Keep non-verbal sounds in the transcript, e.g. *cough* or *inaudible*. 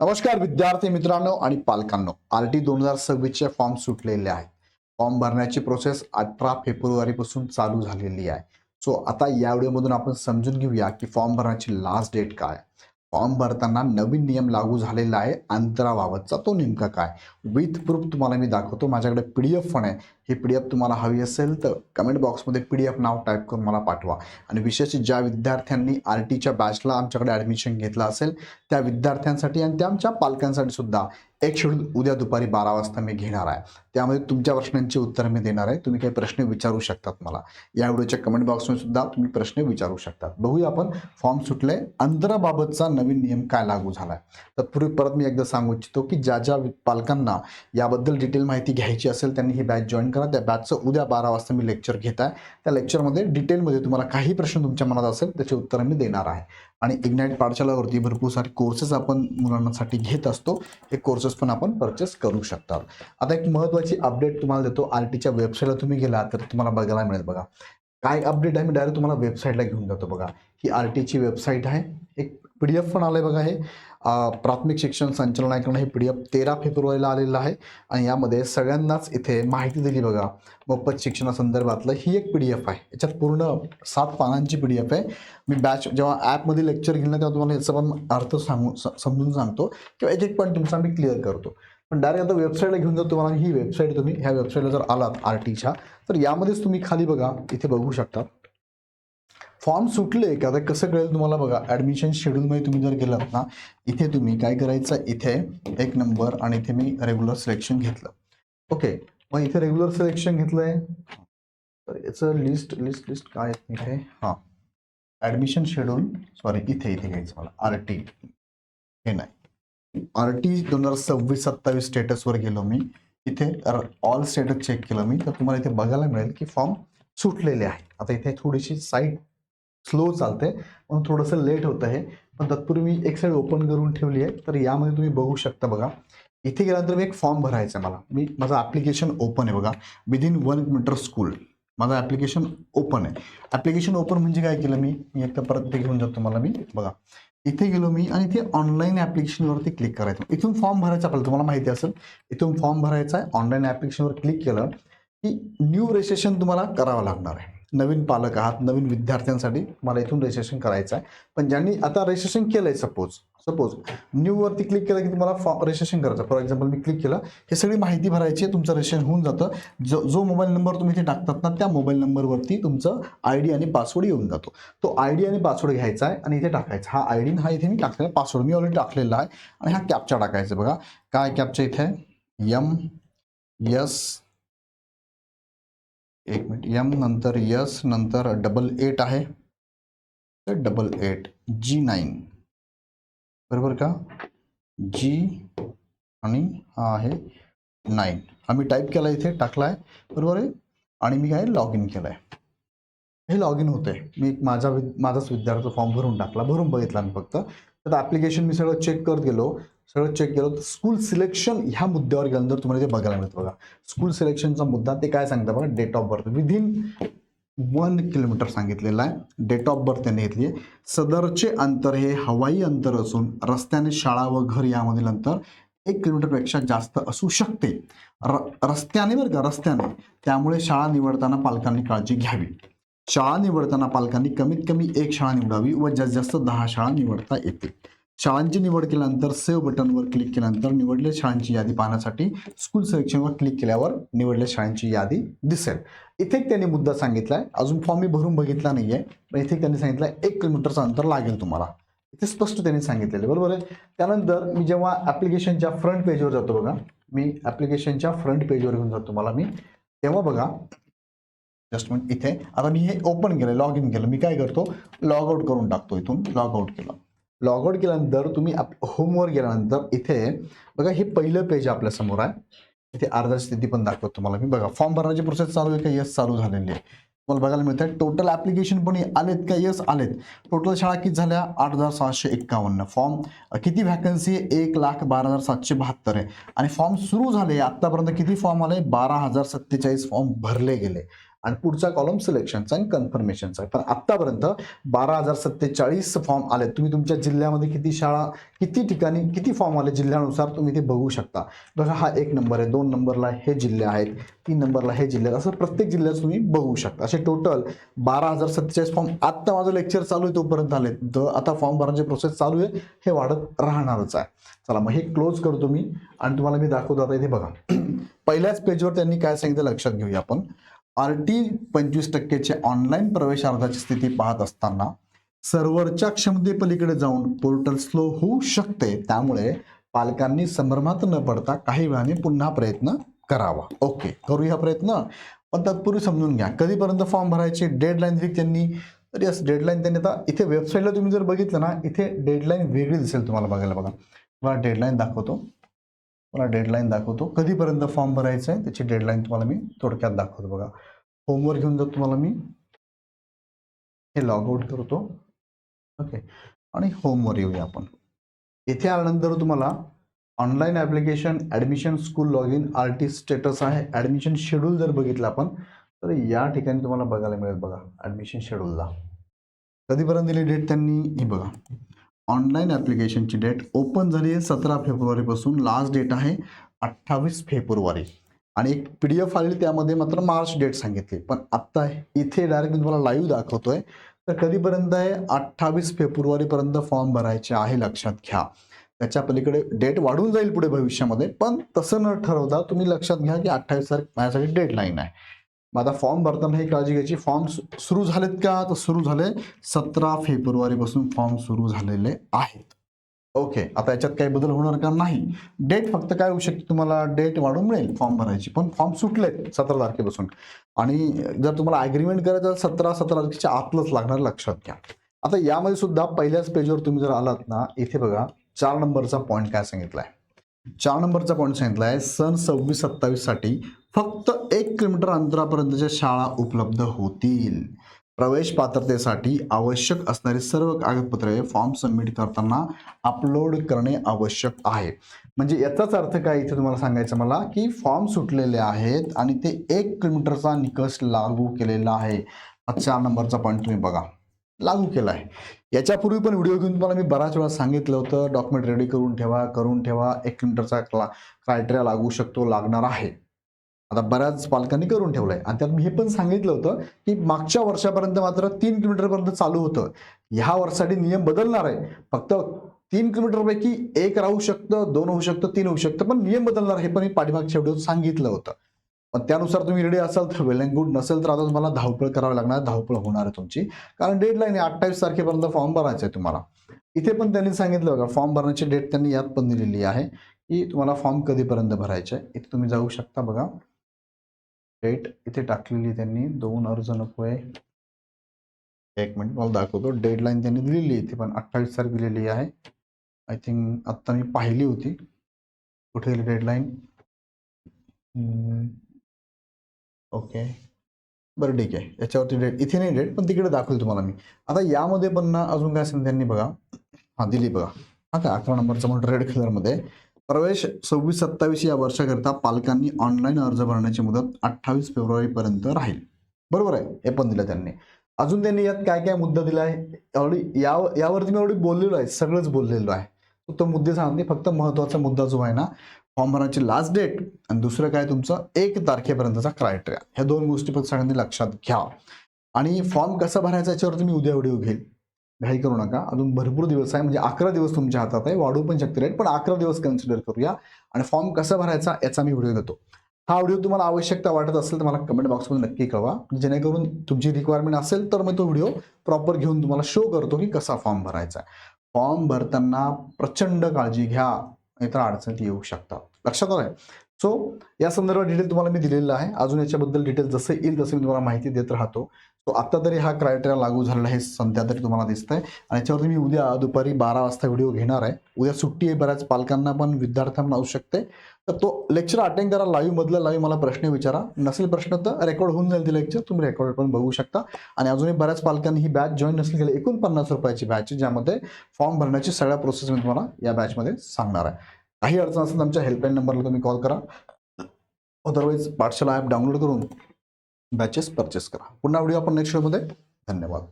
नमस्कार विद्यार्थी मित्रांनो आणि पालकांनो. आर टी दोन हजार सव्वीसचे फॉर्म सुटलेले आहेत. फॉर्म भरण्याची प्रोसेस अठरा फेब्रुवारीपासून चालू झालेली आहे. सो आता या व्हिडिओमधून आपण समजून घेऊया की फॉर्म भरण्याची लास्ट डेट काय फॉर्म भरताना नवीन नियम लागू झालेला आहे. अंतराबाबतचा तो नेमका काय? विथ प्रूफ तुम्हाला मी दाखवतो. माझ्याकडे पी डी एफ पण आहे. ही पी डी एफ तुम्हाला हवी असेल तर कमेंट बॉक्समध्ये पी डी एफ नाव टाईप करून मला पाठवा. आणि विशेष ज्या विद्यार्थ्यांनी आर टीच्या बॅचला आमच्याकडे ॲडमिशन घेतलं असेल त्या विद्यार्थ्यांसाठी आणि त्या आमच्या पालकांसाठी सुद्धा एक शेड्यूल उद्या दुपारी बारा वाजता मी घेणार आहे. त्यामध्ये तुमच्या प्रश्नांची उत्तरं मी देणार आहे. तुम्ही काही प्रश्न विचारू शकतात मला. या व्हिडिओच्या कमेंट बॉक्समध्ये सुद्धा तुम्ही प्रश्न विचारू शकतात. बघूया आपण फॉर्म सुटले अंतराबाबतचा नवीन नियम काय लागू झाला आहे तत्पूर्वी परत मी एकदा सांगू इच्छितो की ज्या ज्या पालकांना याबद्दल डिटेल माहिती घ्यायची असेल त्यांनी ही बॅच जॉईन करा. त्या बॅचचं उद्या बारा वाजता मी लेक्चर घेत आहे. त्या लेक्चरमध्ये डिटेलमध्ये तुम्हाला काही प्रश्न तुमच्या मनात असेल त्याचे उत्तरं मी देणार आहे. आणि इग्नाईट पाठशालावरती भरपूर सारे कोर्सेस आपण मुलांसाठी घेत असतो. हे कोर्स कोर्सेस पण आपण परचेस करू शकतात. आता एक महत्त्वाची अपडेट तुम्हाला देतो. आर टीच्या वेबसाईटला तुम्ही गेला तर तुम्हाला बघायला मिळेल बघा. काय अपडेट आहे मी डायरेक्ट तुम्हाला वेबसाईटला घेऊन जातो बघा. ही आर टीची वेबसाईट आहे. एक पी डी एफ पण आलं आहे बघा हे. प्राथमिक शिक्षण संचालनालयाकडून हे पी डी एफ तेरा फेब्रुवारीला आलेलं आहे आणि यामध्ये सगळ्यांनाच इथे माहिती दिली बघा. मोफत शिक्षणासंदर्भातलं ही एक पी डी एफ आहे. याच्यात पूर्ण सात पानांची पी डी एफ आहे. मी बॅच जेव्हा ॲपमध्ये लेक्चर घेईल ना तेव्हा तुम्हाला याचा पण अर्थ सांगू समजून सांगतो किंवा एक एक पॉईंट तुमचा मी क्लिअर करतो. पण डायरेक्ट आता वेबसाईटला घेऊन जर तुम्हाला ही वेबसाईट तुम्ही ह्या वेबसाईटला जर आलात आर टीच्या तर यामध्येच तुम्ही खाली बघा इथे बघू शकता. फॉर्म सुटले का आता कसं कळेल तुम्हाला बघा ॲडमिशन शेड्यूलमध्ये तुम्ही जर गेलात ना इथे तुम्ही काय करायचं इथे एक नंबर आणि इथे मी रेग्युलर सिलेक्शन घेतलं. ओके मग इथे रेग्युलर सिलेक्शन घेतलंय. तर याचं लिस्ट लिस्ट लिस्ट काय आहे इथे? हां. ॲडमिशन शेड्यूल सॉरी इथे इथे घ्यायचं मला. आर टी हे नाही. आर टी दोन हजार सव्वीस सत्तावीस स्टेटसवर गेलो मी. इथे ऑल स्टेटस चेक केलं मी. तर तुम्हाला इथे बघायला मिळेल की फॉर्म सुटलेले आहे आता इथे थोडीशी साईट स्लो चालतं आहे म्हणून थोडंसं लेट होतं आहे पण तत्पूर्वी मी एक साईड ओपन करून ठेवली आहे. तर यामध्ये तुम्ही बघू शकता बघा. इथे गेल्यानंतर मी एक फॉर्म भरायचा आहे मला. मी माझं ॲप्लिकेशन ओपन आहे बघा. विदिन वन मीटर स्कूल माझं ॲप्लिकेशन ओपन आहे. ॲप्लिकेशन ओपन म्हणजे काय केलं मी? मी एकदा परत ते घेऊन जातो मला मी. बघा. इथे गेलो मी आणि इथे ऑनलाईन ॲप्लिकेशनवरती क्लिक करायचं. इथून फॉर्म भरायचा आपल्याला तुम्हाला माहिती असेल. इथून फॉर्म भरायचा आहे. ऑनलाईन ॲप्लिकेशनवर क्लिक केलं की न्यू रजिस्ट्रेशन तुम्हाला करावं लागणार आहे. नवीन पालक आहात नवीन विद्यार्थ्यांसाठी मला इथून रजिस्ट्रेशन करायचं आहे. पण ज्यांनी आता रजिस्ट्रेशन केलं आहे सपोज सपोज न्यूवरती क्लिक केलं की तुम्हाला फॉ रजिस्ट्रेशन करायचं फॉर एक्झाम्पल मी क्लिक केलं हे सगळी माहिती भरायची आहे तुमचं रजिस्ट्रेशन होऊन जातं. जो जो मोबाईल नंबर तुम्ही इथे टाकतात ना त्या मोबाईल नंबरवरती तुमचं आय डी आणि पासवर्ड येऊन जातो. तो आय डी आणि पासवर्ड घ्यायचा आहे आणि इथे टाकायचा. हा आय डी हा इथे मी टाकलेला पासवर्ड मी ऑलरेडी टाकलेला आहे. आणि हा कॅपचा टाकायचा बघा. काय कॅपचा इथे? यम यस एक मिनिट यम नंतर यस नंतर डबल एट आहे. तर डबल एट जी नाईन बरोबर का? जी आणि हा आहे नाईन हा मी टाईप केला इथे टाकला आहे बरोबर आहे? आणि मी काय लॉग इन केलं आहे हे लॉग इन होतं आहे मी एक माझा वि माझाच विद्यार्थी फॉर्म भरून टाकला. भरून बघितला मी फक्त. तर ॲप्लिकेशन मी सगळं चेक करत गेलो. सगळं चेक केलं तर स्कूल सिलेक्शन ह्या मुद्द्यावर गेल्यानंतर तुम्हाला ते बघायला मिळतं बघा. स्कूल सिलेक्शनचा मुद्दा ते काय सांगतं बघा? Date of birth within one kilometer सांगितलेलं आहे. डेट ऑफ बर्थ त्यांनी घेतली आहे. सदरचे अंतर हे हवाई अंतर असून रस्त्याने शाळा व घर यामधील अंतर एक किलोमीटरपेक्षा जास्त असू शकते. र रस्त्याने बरं का? रस्त्याने. त्यामुळे शाळा निवडताना पालकांनी काळजी घ्यावी. शाळा निवडताना पालकांनी कमीत कमी एक शाळा निवडावी व जास्तीत जास्त दहा शाळा निवडता येतील. शाळांची निवड केल्यानंतर सेव्ह बटनवर क्लिक केल्यानंतर निवडलेल्या शाळांची यादी पाहण्यासाठी स्कूल सिलेक्शनवर क्लिक केल्यावर निवडलेल्या शाळांची यादी दिसेल. इथे त्यांनी मुद्दा सांगितला आहे अजून फॉर्म मी भरून बघितला नाही आहे पण इथे त्यांनी सांगितलं आहे एक किलोमीटरचं अंतर लागेल तुम्हाला. इथे स्पष्ट त्यांनी सांगितलेलं बरोबर आहे? त्यानंतर मी जेव्हा ॲप्लिकेशनच्या फ्रंट पेजवर जातो बघा मी ॲप्लिकेशनच्या फ्रंट पेजवर घेऊन जातो मला मी. तेव्हा बघा जस्ट इथे. आता मी हे ओपन केलं लॉग इन केलं मी काय करतो? लॉग आउट करून टाकतो इथून लॉग आउट केलं. लॉग आउट केल्यानंतर तुम्ही होमवर गेल्यानंतर इथे बघा हे पहिलं पेज आपल्यासमोर आहे. इथे अर्धा स्थिती पण दाखवतो तुम्हाला मी. बघा फॉर्म भरण्याची प्रोसेस चालू आहे का? यस चालू झालेली आहे. तुम्हाला बघायला मिळतं टोटल ॲप्लिकेशन पण आलेत का? यस आलेत. टोटल शाळा किती झाल्या? आठ हजार सहाशे एक्कावन्न फॉर्म किती व्हॅकन्सी आहे? एक लाख बारा हजार सातशे बहात्तर आहे. आणि फॉर्म सुरू झाले आत्तापर्यंत किती फॉर्म आले? बारा हजार सत्तेचाळीस फॉर्म भरले गेले. आणि पुढचा कॉलम सिलेक्शनचा आणि कन्फर्मेशनचा आहे पण आत्तापर्यंत बारा हजार सत्तेचाळीस फॉर्म आले तुम्ही तुमच्या जिल्ह्यामध्ये किती शाळा किती ठिकाणी किती फॉर्म आले जिल्ह्यानुसार तुम्ही ते बघू शकता. बघा हा एक नंबर आहे. दोन नंबरला हे जिल्हे आहेत. तीन नंबरला हे जिल्हे असं प्रत्येक जिल्ह्यात तुम्ही बघू शकता. असे टोटल बारा हजार सत्तेचाळीस फॉर्म आत्ता माझं लेक्चर चालू आहे तोपर्यंत आले तर आता फॉर्म भरण्याची प्रोसेस चालू आहे. हे वाढत राहणारच आहे. चला मग हे क्लोज करतो मी आणि तुम्हाला मी दाखवतो. आता इथे बघा. *clears throat* पहिल्याच पेजवर त्यांनी काय सांगितलं लक्षात घेऊया आपण. आर टी पंचवीस टक्केचे ऑनलाईन प्रवेश अर्जाची स्थिती पाहत असताना सर्व्हरच्या क्षमतेपलीकडे जाऊन पोर्टल स्लो होऊ शकते. त्यामुळे पालकांनी संभ्रमात न पडता काही वेळाने पुन्हा प्रयत्न करावा. ओके करूया प्रयत्न. पण तत्पूर्वी समजून घ्या. कधीपर्यंत फॉर्म भरायचे? डेडलाईन दिली त्यांनी. तर यस डेडलाईन त्यांनी आता इथे वेबसाईटला तुम्ही जर बघितलं ना इथे डेडलाईन वेगळी दिसेल तुम्हाला बघायला बघा. मला डेडलाईन दाखवतो. तुम्हाला डेडलाईन दाखवतो. कधीपर्यंत फॉर्म भरायचं आहे त्याची डेडलाईन तुम्हाला मी थोडक्यात दाखवतो बघा. होमवर्क घेऊन जातो तुम्हाला मी हे लॉग आउट करतो. ओके आणि होमवर येऊया आपण. इथे आल्यानंतर तुम्हाला online application admission school log in R T status आहे. ॲडमिशन शेड्यूल जर बघितलं आपण तर या ठिकाणी तुम्हाला बघायला मिळेल बघा. ॲडमिशन शेड्यूलला कधीपर्यंत दिली डेट त्यांनी? ही बघा. ऑनलाईन ॲप्लिकेशनची डेट ओपन झाली आहे सतरा फेब्रुवारीपासून. लास्ट डेट आहे अठ्ठावीस फेब्रुवारी. आणि एक पी डी एफ आली त्यामध्ये मात्र मार्च डेट सांगितली. पण आत्ता इथे डायरेक्ट तुम्हाला लाईव्ह दाखवतोय. तर कधीपर्यंत आहे? अठ्ठावीस फेब्रुवारीपर्यंत फॉर्म भरायचे आहे लक्षात घ्या. त्याच्या पलीकडे डेट वाढून जाईल पुढे भविष्यामध्ये. पण तसं न ठरवता तुम्ही लक्षात घ्या की अठ्ठावीस तारीख माझ्यासाठी डेडलाईन आहे. मग आता फॉर्म भरताना ही काळजी घ्यायची. फॉर्म सुरू झालेत का? तर सुरू झाले सतरा फेब्रुवारीपासून फॉर्म सुरू झालेले आहेत. ओके आता याच्यात काही बदल होणार का? नाही. डेट फक्त काय होऊ शकते तुम्हाला? डेट वाढून मिळेल फॉर्म भरायची. पण फॉर्म सुटलेत सतरा तारखेपासून. आणि जर तुम्हाला ॲग्रीमेंट करायचं तर सतरा सतरा तारखेच्या आतलंच लागणार लक्षात घ्या. आता यामध्ये सुद्धा पहिल्याच पेजवर तुम्ही जर आलात ना इथे बघा चार नंबरचा पॉईंट काय सांगितला आहे चार नंबरचा पॉईंट सांगितला आहे. सन सव्वीस सत्तावीससाठी फक्त एक किलोमीटर अंतरापर्यंतच्या शाळा उपलब्ध होतील. प्रवेश पात्रतेसाठी आवश्यक असणारी सर्व कागदपत्रे फॉर्म सबमिट करताना अपलोड करणे आवश्यक आहे. म्हणजे याचाच अर्थ काय? इथे तुम्हाला सांगायचं मला की फॉर्म सुटलेले आहेत आणि ते एक किलोमीटरचा निकष लागू केलेला आहे. हा चार नंबरचा पॉईंट तुम्ही बघा. लागू केला आहे. याच्यापूर्वी पण व्हिडिओ घेऊन तुम्हाला मी बराच वेळा सांगितलं होतं डॉक्युमेंट रेडी करून ठेवा करून ठेवा. एक किलोमीटरचा क्ला क्रायटेरिया लागू शकतो लागणार आहे. आता बऱ्याच पालकांनी करून ठेवलंय. आणि त्यात मी हे पण सांगितलं होतं की मागच्या वर्षापर्यंत मात्र तीन किलोमीटरपर्यंत चालू होतं. ह्या वर्षासाठी नियम बदलणार आहे. फक्त तीन किलोमीटरपैकी एक राहू शकतं दोन होऊ शकतं तीन होऊ शकतं पण नियम बदलणार हे पण मी पाठीमागच्या व्हिडिओत सांगितलं होतं. पण त्यानुसार तुम्ही रेडी असाल तर वेल अँड गुड नसेल तर आता तुम्हाला धावपळ करावी लागणार. धावपळ होणार आहे तुमची. कारण डेडलाईन आहे अठ्ठावीस तारखेपर्यंत फॉर्म भरायचा आहे तुम्हाला. इथे पण त्यांनी सांगितलं बघा फॉर्म भरण्याची डेट त्यांनी यात पण दिलेली आहे की तुम्हाला फॉर्म कधीपर्यंत भरायचा आहे. इथे तुम्ही जाऊ शकता बघा. डेट इथे टाकलेली त्यांनी. दोन अर्ज नको आहे. एक मिनिट मला दाखवतो. डेडलाईन त्यांनी दिलेली आहे इथे पण. अठ्ठावीस तारीख दिलेली आहे. आय थिंक आत्ता मी पाहिली होती. कुठे गेली डेडलाईन ओके. बरं ठीक आहे. याच्यावरती डेट इथे नाही डेट पण तिकडे दाखवेल तुम्हाला मी. आता यामध्ये पण ना अजून काय असेल त्यांनी बघा. हां दिली बघा. हा का? अकरा नंबरचा म्हणून रेड कलरमध्ये प्रवेश सव्वीस सत्तावीस या वर्षाकरिता पालकांनी ऑनलाईन अर्ज भरण्याची मुदत अठ्ठावीस फेब्रुवारीपर्यंत राहील. बरोबर आहे? हे पण दिलं त्यांनी. अजून त्यांनी यात काय काय मुद्दा दिला आहे? एवढी या यावरती मी एवढी बोललेलो आहे. सगळंच बोललेलो आहे. तो- तो मुद्दे सांगते. फक्त महत्त्वाचा मुद्दा जो आहे ना फॉर्म भरण्याची लास्ट डेट आणि दुसरं काय तुमचं? एक तारखेपर्यंतचा क्रायटेरिया ह्या दोन गोष्टी फक्त सगळ्यांनी लक्षात घ्या. आणि फॉर्म कसा भरायचा याच्यावरती मी उद्या व्हिडिओ घेईल. घाई करू नका. अजून भरपूर दिवस आहे. म्हणजे अकरा दिवस तुमच्या हातात आहे. वाढू पण शकते रेट पण अकरा दिवस कन्सिडर करूया. आणि फॉर्म कसा भरायचा याचा मी व्हिडिओ देतो. हा व्हिडिओ तुम्हाला आवश्यकता वाटत असेल तर मला कमेंट बॉक्समध्ये नक्की कळवा. जेणेकरून तुमची रिक्वायरमेंट असेल तर मी तो व्हिडिओ प्रॉपर घेऊन तुम्हाला शो करतो की कसा फॉर्म भरायचा आहे. फॉर्म भरताना प्रचंड काळजी घ्या. नाहीतर अडचणीत येऊ शकतात. लक्षात आलंय सो या संदर्भात डिटेल तुम्हाला मी दिलेला आहे. अजून याच्याबद्दल डिटेल जसं येईल तसं मी तुम्हाला माहिती देत राहतो. सो आता तरी हा क्रायटेरिया लागू झालेला आहे. सध्या तरी तुम्हाला दिसतंय. आणि याच्यावरती मी उद्या दुपारी बारा वाजता व्हिडिओ घेणार आहे. उद्या सुट्टी आहे बऱ्याच पालकांना पण विद्यार्थ्यांना असू शकते. तर तो लेक्चर अटेंड करा. लाईव्ह मधला लाईव्ह मला प्रश्न विचारा. नसेल प्रश्न तर रेकॉर्ड होऊन जाईल ते लेक्चर तुम्ही रेकॉर्ड पण बघू शकता. आणि अजूनही बऱ्याच पालकांनी ही बॅच जॉईन नसेल केली एकूण पन्नास रुपयाची बॅच ज्यामध्ये फॉर्म भरण्याची सगळ्या प्रोसेस मी तुम्हाला या बॅचमध्ये सांगणार आहे. काही अडचण असेल तर आमच्या हेल्पलाईन नंबरला तुम्ही कॉल करा. अदरवाईज पाठशाला ॲप डाउनलोड करून बॅचेस परचेस करा. पुन्हा व्हिडिओ आपण नेक्स्ट व्हिडिओमध्ये धन्यवाद.